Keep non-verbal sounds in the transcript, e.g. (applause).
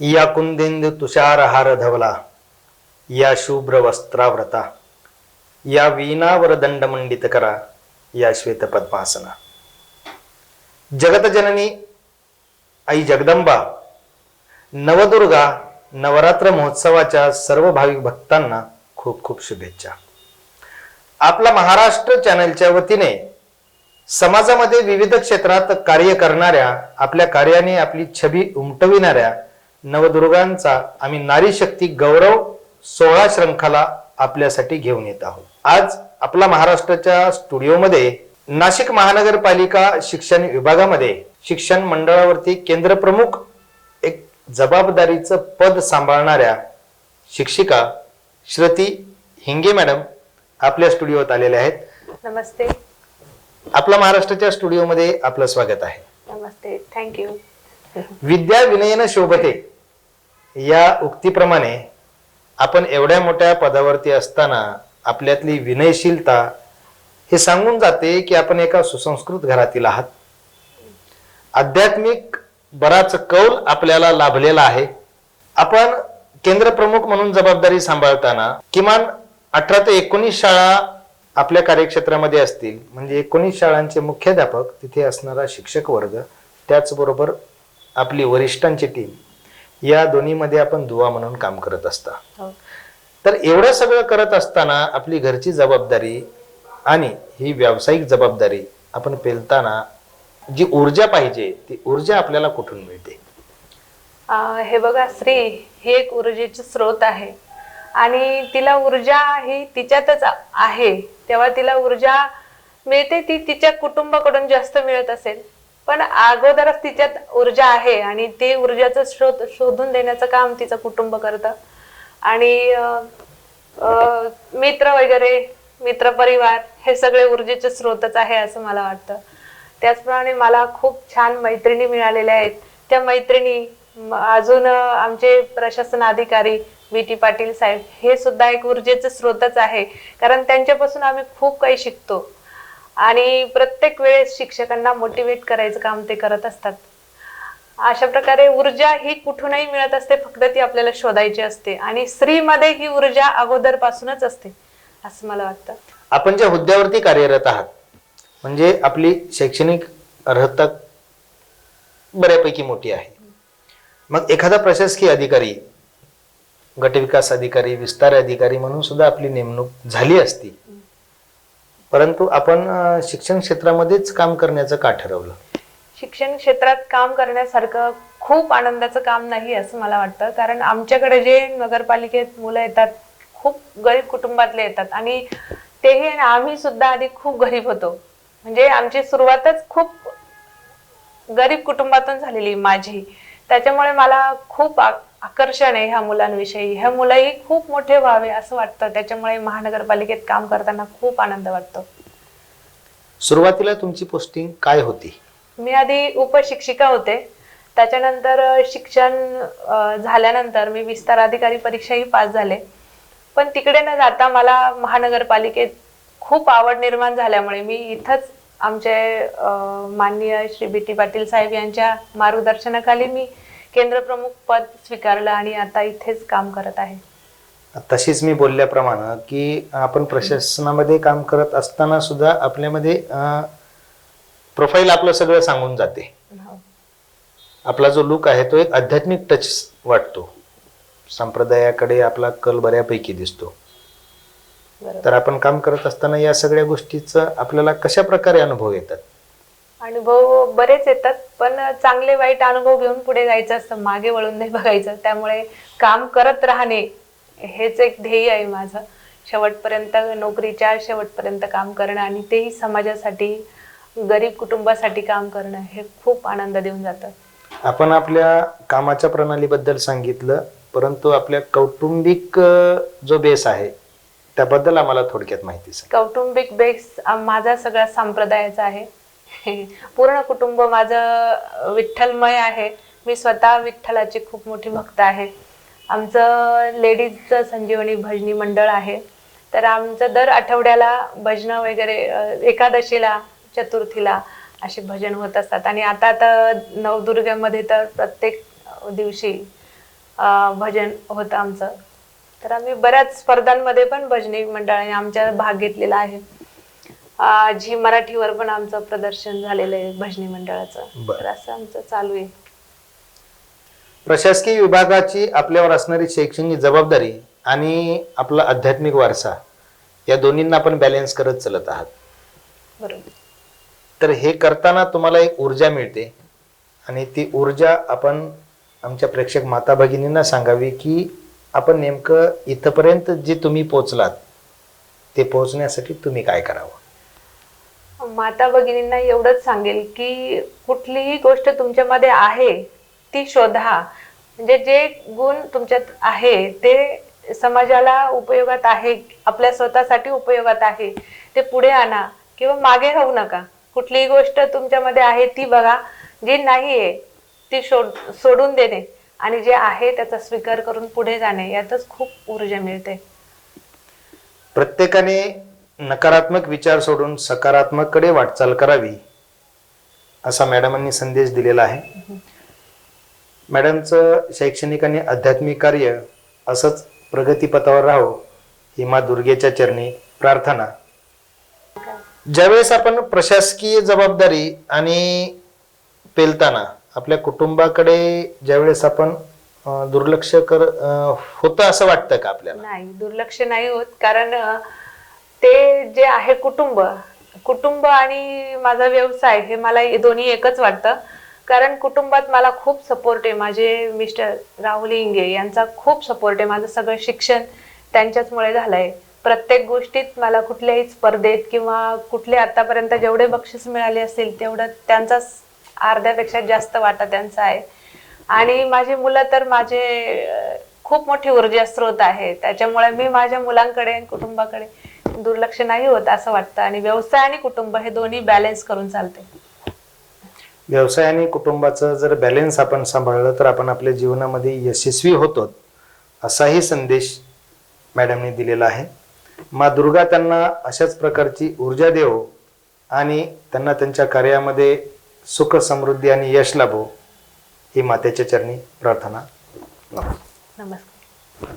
या कुंदेंदु तुषार हार धवला या शुभ्र वस्त्राव्रता या वीणावर दंड मंडित करा या श्वेत पद्मासना. जगतजननी आई जगदंबा नवदुर्गा नवरात्र महोत्सवाच्या सर्व भाविक भक्तांना खूप खूप शुभेच्छा. आपला महाराष्ट्र चॅनलच्या वतीने समाजामध्ये विविध क्षेत्रात कार्य करणाऱ्या आपल्या कार्याने आपली छबी उमटविणाऱ्या नवदुर्गांचा आम्ही नारी शक्ती गौरव सोळा श्रंखला आपल्यासाठी घेऊन येत आहोत. आज आपला महाराष्ट्राच्या स्टुडिओमध्ये नाशिक महानगरपालिका शिक्षण विभागामध्ये शिक्षण मंडळावरती केंद्र प्रमुख जबाबदारीचं पद सांभाळणाऱ्या शिक्षिका श्रुती हिंगे मॅडम आपल्या स्टुडिओत आलेल्या आहेत. नमस्ते. आपला महाराष्ट्राच्या स्टुडिओमध्ये आपलं स्वागत आहे. नमस्ते. थँक्यू विद्या विनयन शोभते या उक्तीप्रमाणे आपण एवढ्या मोठ्या पदावरती असताना आपल्यातली विनयशीलता हे सांगून जाते की आपण एका सुसंस्कृत घरातील आहात. आध्यात्मिक बराच कौल आपल्याला लाभलेला आहे. आपण केंद्र प्रमुख म्हणून जबाबदारी सांभाळताना किमान अठरा ते एकोणीस शाळा आपल्या कार्यक्षेत्रामध्ये असतील. म्हणजे एकोणीस शाळांचे मुख्याध्यापक तिथे असणारा शिक्षक वर्ग त्याचबरोबर आपली वरिष्ठांची टीम या दोन्हीमध्ये आपण दुवा म्हणून काम करत असता. हो. तर एवढं सगळं करत असताना आपली घरची जबाबदारी आणि ही व्यावसायिक जबाबदारी आपण पेलताना जी ऊर्जा पाहिजे ती ऊर्जा आपल्याला कुठून मिळते? अं, हे बघा स्त्री ही एक ऊर्जेचे स्रोत आहे. आणि तिला ऊर्जा ही तिच्यातच आ- आहे. तेव्हा तिला ऊर्जा मिळते ती तिच्या कुटुंबाकडून जास्त मिळत असेल. पण अगोदरच तिच्यात ऊर्जा आहे आणि ते ऊर्जाचं स्रोत शोधून देण्याचं काम तिचं कुटुंब करतं. आणि अं, अं, मित्र वगैरे मित्र परिवार हे सगळे ऊर्जेचे स्रोतच आहे असं मला वाटतं. त्याचप्रमाणे मला खूप छान मैत्रिणी मिळालेल्या आहेत. त्या मैत्रिणी अजून आमचे प्रशासन अधिकारी बी टी. पाटील साहेब हे सुद्धा एक ऊर्जेचे स्रोतच आहे. कारण त्यांच्यापासून आम्ही खूप काही शिकतो. आणि प्रत्येक वेळेस शिक्षकांना मोटिवेट करायचं काम ते करत असतात. अशा प्रकारे ऊर्जा ही कुठूनही मिळत असते फक्त ती आपल्याला शोधायची असते. आणि स्त्रीमध्ये ही ऊर्जा अगोदर पासूनच असते असं मला वाटतं. आपण ज्या हुद्द्यावरती कार्यरत आहात म्हणजे आपली शैक्षणिक अर्हता बऱ्यापैकी मोठी आहे. मग एखादा प्रशासकीय अधिकारी गटविकास अधिकारी विस्तार अधिकारी म्हणून सुद्धा आपली नेमणूक झाली असती. परंतु आपण शिक्षण क्षेत्रामध्येच काम करण्याचं का ठरवलं? शिक्षण क्षेत्रात काम करण्यासारखं खूप आनंदाचं काम नाही असं मला वाटतं. कारण आमच्याकडे जे नगरपालिकेत मुलं येतात खूप गरीब कुटुंबातले येतात आणि तेही आम्ही सुद्धा आधी खूप गरीब होतो. म्हणजे आमची सुरुवातच खूप गरीब कुटुंबातून झालेली माझी. त्याच्यामुळे मला खूप आकर्षण आहे ह्या मुलांविषयी. ह्या मुलंही खूप मोठे व्हावे असं वाटतं. त्याच्यामुळे महानगरपालिकेत काम करताना खूप आनंद वाटतो. सुरुवातीला तुमची पोस्टिंग काय होती? मी आधी उपशिक्षिका होते. त्याच्यानंतर शिक्षण झाल्यानंतर मी विस्तार अधिकारी परीक्षाही पास झाले. पण तिकडे न जाता मला महानगरपालिकेत खूप आवड निर्माण झाल्यामुळे मी इथंच आमचे माननीय श्री बी टी पाटील साहेब यांच्या मार्गदर्शनाखाली मी केंद्र प्रमुख पद स्वीकारलं आणि आता इथेच काम करत आहे. तशीच मी बोलल्याप्रमाणे की आपण प्रशासनामध्ये काम करत असताना सुद्धा आपल्यामध्ये प्रोफाईल आपलं सगळं सांगून जाते. हो. आपला जो लुक आहे तो एक आध्यात्मिक टच वाटतो. संप्रदायाकडे आपला कल बऱ्यापैकी दिसतो. तर आपण काम करत असताना या सगळ्या गोष्टीचा आपल्याला कशा प्रकारे अनुभव येतात? अनुभव बरेच येतात पण चांगले वाईट अनुभव घेऊन पुढे जायचं असतं मागे वळून नाही बघायचं. त्यामुळे काम करत राहणे हेच एक ध्येय आहे माझं. शेवटपर्यंत नोकरीच्या शेवटपर्यंत काम करणं आणि तेही समाजासाठी गरीब कुटुंबासाठी काम करणं हे खूप आनंद देऊन जातं. आपण आपल्या कामाच्या प्रणालीबद्दल सांगितलं परंतु आपल्या कौटुंबिक जो बेस आहे त्याबद्दल आम्हाला थोडक्यात माहिती सांग. कौटुंबिक बेस माझा सगळा संप्रदायाचा आहे. (laughs) पूर्ण कुटुंब माझं विठ्ठलमय आहे. मी स्वतः विठ्ठलाची खूप मोठी भक्त आहे. आमचं लेडीजचं संजीवनी भजनी मंडळ आहे. तर आमचं दर आठवड्याला भजनं वगैरे एकादशीला चतुर्थीला असे भजन होत असतात. आणि आता तर नवदुर्गामध्ये तर प्रत्येक दिवशी भजन होतं आमचं. तर आम्ही बऱ्याच स्पर्धांमध्ये पण भजनी मंडळाने आमच्या भाग घेतलेला आहे. झी मराठीवर पण आमचं प्रदर्शन झालेलं आहे भजनी मंडळाचं. बरं. तर असं आमचं चालू आहे. प्रशासकीय विभागाची आपल्यावर असणारी शैक्षणिक जबाबदारी आणि आपला आध्यात्मिक वारसा या दोन्हींना आपण बॅलन्स करत चालत आहात. बरोबर. तर हे करताना तुम्हाला एक ऊर्जा मिळते आणि ती ऊर्जा आपण आमच्या प्रेक्षक माता भगिनींना सांगावी की आपण नेमकं इथपर्यंत जे तुम्ही पोचलात ते पोहोचण्यासाठी तुम्ही काय करावं? माता भगिनींना एवढंच सांगेल की कुठलीही गोष्ट तुमच्यामध्ये आहे ती शोधा. म्हणजे जे गुण तुमच्यात आहे ते समाजाला उपयोगात आहे आपल्या स्वतःसाठी उपयोगात आहे ते पुढे आणा किंवा मागे राहू नका. कुठलीही गोष्ट तुमच्यामध्ये आहे ती बघा. जी नाही आहे ती सोड सोडून देणे. आणि जे आहे त्याचा स्वीकार करून पुढे जाणे यातच खूप ऊर्जा मिळते. प्रत्येकाने नकारात्मक विचार सोडून सकारात्मककडे वाटचाल करावी असा मॅडमांनी संदेश दिलेला आहे. मॅडमचं शैक्षणिक आणि आध्यात्मिक कार्य असंच प्रगतीपथावर राहो ही मा दुर्गेच्या चरणी प्रार्थना. ज्यावेळेस आपण प्रशासकीय जबाबदारी आणि पेलताना आपल्या कुटुंबाकडे ज्यावेळेस आपण अं, दुर्लक्ष कर अं, होतं असं वाटतं का आपल्याला? नाही दुर्लक्ष नाही होत. कारण अ, ते जे आहे कुटुंब कुटुंब आणि माझा व्यवसाय हे मला हे दोन्ही एकच वाटतं. कारण कुटुंबात मला खूप सपोर्ट आहे. माझे मिस्टर राहुल इंगे यांचा खूप सपोर्ट आहे. माझं सगळं शिक्षण त्यांच्याचमुळे झालंय. प्रत्येक गोष्टीत मला कुठल्याही स्पर्धेत किंवा कुठले आतापर्यंत जेवढे बक्षीस मिळाले असतील तेवढं त्यांचाच अर्ध्यापेक्षा जास्त वाटा त्यांचा आहे. आणि माझी मुलं तर माझे खूप मोठी ऊर्जा स्रोत आहे. त्याच्यामुळे मी माझ्या मुलांकडे आणि कुटुंबाकडे दुर्लक्ष नाही होत असं वाटतं. आणि व्यवसाय आणि कुटुंब हे दोन्ही बॅलन्स करून चालते. व्यवसाय आणि कुटुंबाचं जर बॅलेन्स आपण सांभाळलं तर आपण आपल्या जीवनामध्ये यशस्वी होतो. असाही संदेश मॅडमने दिलेला आहे. मा दुर्गा त्यांना अशाच प्रकारची ऊर्जा देव आणि त्यांना त्यांच्या कार्यामध्ये सुख समृद्धी आणि यश लाभो ही मातेच्या चरणी प्रार्थना. नमस्कार.